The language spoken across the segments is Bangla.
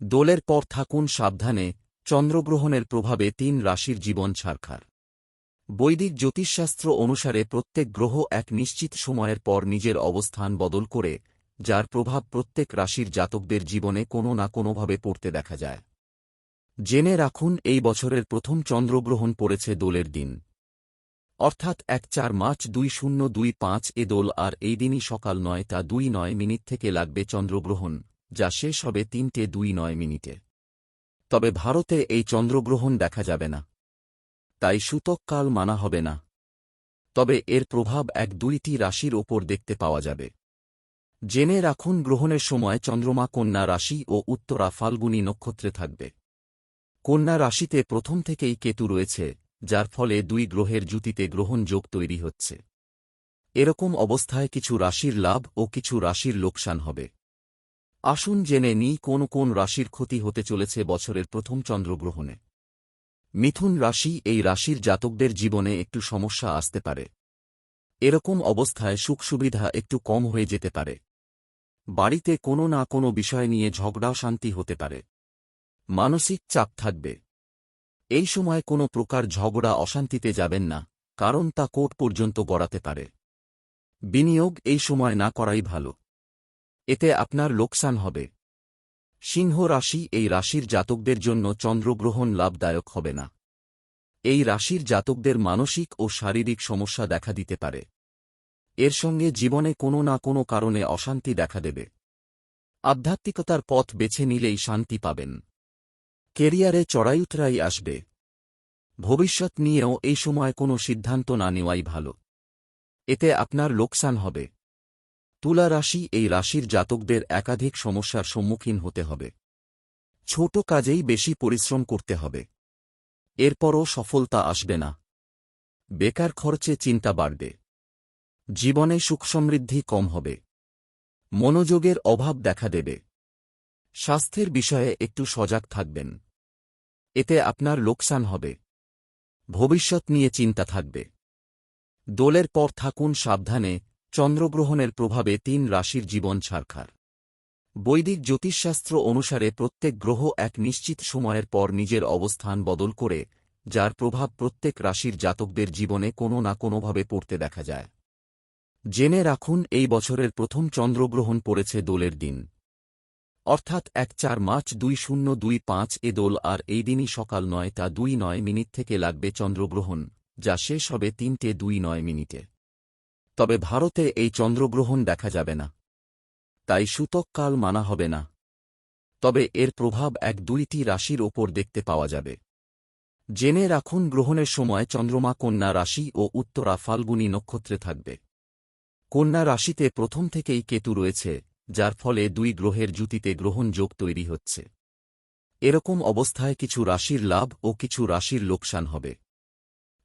দোলের পর থাকুন সাবধানে, চন্দ্রগ্রহণের প্রভাবে তিন রাশির জীবন ছারখার বৈদিক জ্যোতিষশাস্ত্র অনুসারে প্রত্যেক গ্রহ এক নিশ্চিত সময়ের পর নিজের অবস্থান বদল করে, যার প্রভাব প্রত্যেক রাশির জাতকদের জীবনে কোনো না কোনোভাবে পড়তে দেখা যায়। জেনে রাখুন, এই বছরের প্রথম চন্দ্রগ্রহণ পড়েছে দোলের দিন। অর্থাৎ এক চার মার্চ দুই শূন্য দুই পাঁচ এ দোল, আর এই দিনই সকাল নয়টা দুই নয় মিনিট থেকে লাগবে চন্দ্রগ্রহণ। যা শেষ হবে তিনটে দুই নয় মিনিটে। তবে ভারতে এই চন্দ্রগ্রহণ দেখা যাবে না। তাই সূতককাল মানা হবে না। তবে এর প্রভাব এক দুইটি রাশির ওপর দেখতে পাওয়া যাবে। জেনে রাখুন গ্রহণের সময় চন্দ্রমা কন্যা রাশি ও উত্তরা ফাল্গুনী নক্ষত্রে থাকবে। কন্যা রাশিতে প্রথম থেকেই কেতু রয়েছে, যার ফলে দুই গ্রহের জুতিতে গ্রহণ যোগ তৈরি হচ্ছে। এরকম অবস্থায় কিছু রাশির লাভ ও কিছু রাশির লোকসান হবে। আসুন জেনে নিই কোন কোন রাশির ক্ষতি হতে চলেছে বছরের প্রথম চন্দ্রগ্রহণে। মিথুন রাশি এই রাশির জাতকদের জীবনে একটু সমস্যা আসতে পারে। এরকম অবস্থায় সুখ সুবিধা একটু কম হয়ে যেতে পারে। বাড়িতে কোনো না কোনো বিষয় নিয়ে ঝগড়া শান্তি হতে পারে। মানসিক চাপ থাকবে। এই সময় কোনো প্রকার ঝগড়া অশান্তিতে যাবেন না, কারণ তা কোর্ট পর্যন্ত গড়াতে পারে। বিনিয়োগ এই সময় না করাই ভালো। এতে আপনার লোকসান হবে। সিংহ রাশি এই রাশির জাতকদের জন্য চন্দ্রগ্রহণ লাভদায়ক হবে না। এই রাশির জাতকদের মানসিক ও শারীরিক সমস্যা দেখা দিতে পারে। এর সঙ্গে জীবনে কোনো না কোনো কারণে অশান্তি দেখা দেবে। আধ্যাত্মিকতার পথ বেছে নিলেই শান্তি পাবেন। কেরিয়ারে চড়াইউতরাই আসবে। ভবিষ্যৎ নিয়েও এই সময় কোনো সিদ্ধান্ত না নেওয়াই ভালো। এতে আপনার লোকসান হবে। তুলা রাশি এই রাশির জাতকদের একাধিক সমস্যার সম্মুখীন হতে হবে। ছোট কাজেই বেশি পরিশ্রম করতে হবে। এরপরও সফলতা আসবে না। বেকার খরচে চিন্তা বাড়বে। জীবনে সুখ সমৃদ্ধি কম হবে। মনোযোগের অভাব দেখা দেবে। স্বাস্থ্যের বিষয়ে একটু সজাগ থাকবেন। এতে আপনার লোকসান হবে। ভবিষ্যৎ নিয়ে চিন্তা থাকবে। দোলের পর থাকুন সাবধানে চন্দ্রগ্রহণের প্রভাবে তিন রাশির জীবন ছারখার। বৈদিক জ্যোতিষশাস্ত্র অনুসারে প্রত্যেক গ্রহ এক নিশ্চিত সময়ের পর নিজের অবস্থান বদল করে, যার প্রভাব প্রত্যেক রাশির জাতকদের জীবনে কোনো না কোনোভাবে পড়তে দেখা যায়। জেনে রাখুন, এই বছরের প্রথম চন্দ্রগ্রহণ পড়েছে দোলের দিন। অর্থাৎ এক চার মার্চ দুই শূন্য দুই পাঁচ এ দোল, আর এই দিনই সকাল নয়টা দুই নয় মিনিট থেকে লাগবে চন্দ্রগ্রহণ, যা শেষ হবে তিনটে দুই নয় মিনিটে। তবে ভারতে এই চন্দ্রগ্রহণ দেখা যাবে না। তাই সূতককাল মানা হবে না। তবে এর প্রভাব এক দুইটি রাশির ওপর দেখতে পাওয়া যাবে। জেনে রাখুন গ্রহণের সময় চন্দ্রমা কন্যা রাশি ও উত্তরা ফাল্গুনী নক্ষত্রে থাকবে। কন্যা রাশিতে প্রথম থেকেই কেতু রয়েছে, যার ফলে দুই গ্রহের জুতিতে গ্রহণ যোগ তৈরি হচ্ছে। এরকম অবস্থায় কিছু রাশির লাভ ও কিছু রাশির লোকসান হবে।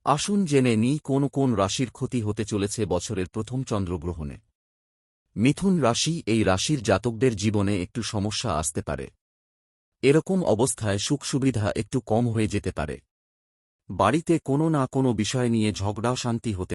আসুন জেনে নিই কোন কোন রাশির ক্ষতি হতে চলেছে বছরের প্রথম চন্দ্রগ্রহণে। মিথুন রাশি এই রাশির জাতকদের জীবনে একটু সমস্যা আসতে পারে। এরকম অবস্থায় সুখ সুবিধা একটু কম হয়ে যেতে পারে। বাড়িতে কোনো না কোনো বিষয় নিয়ে ঝগড়া শান্তি হতে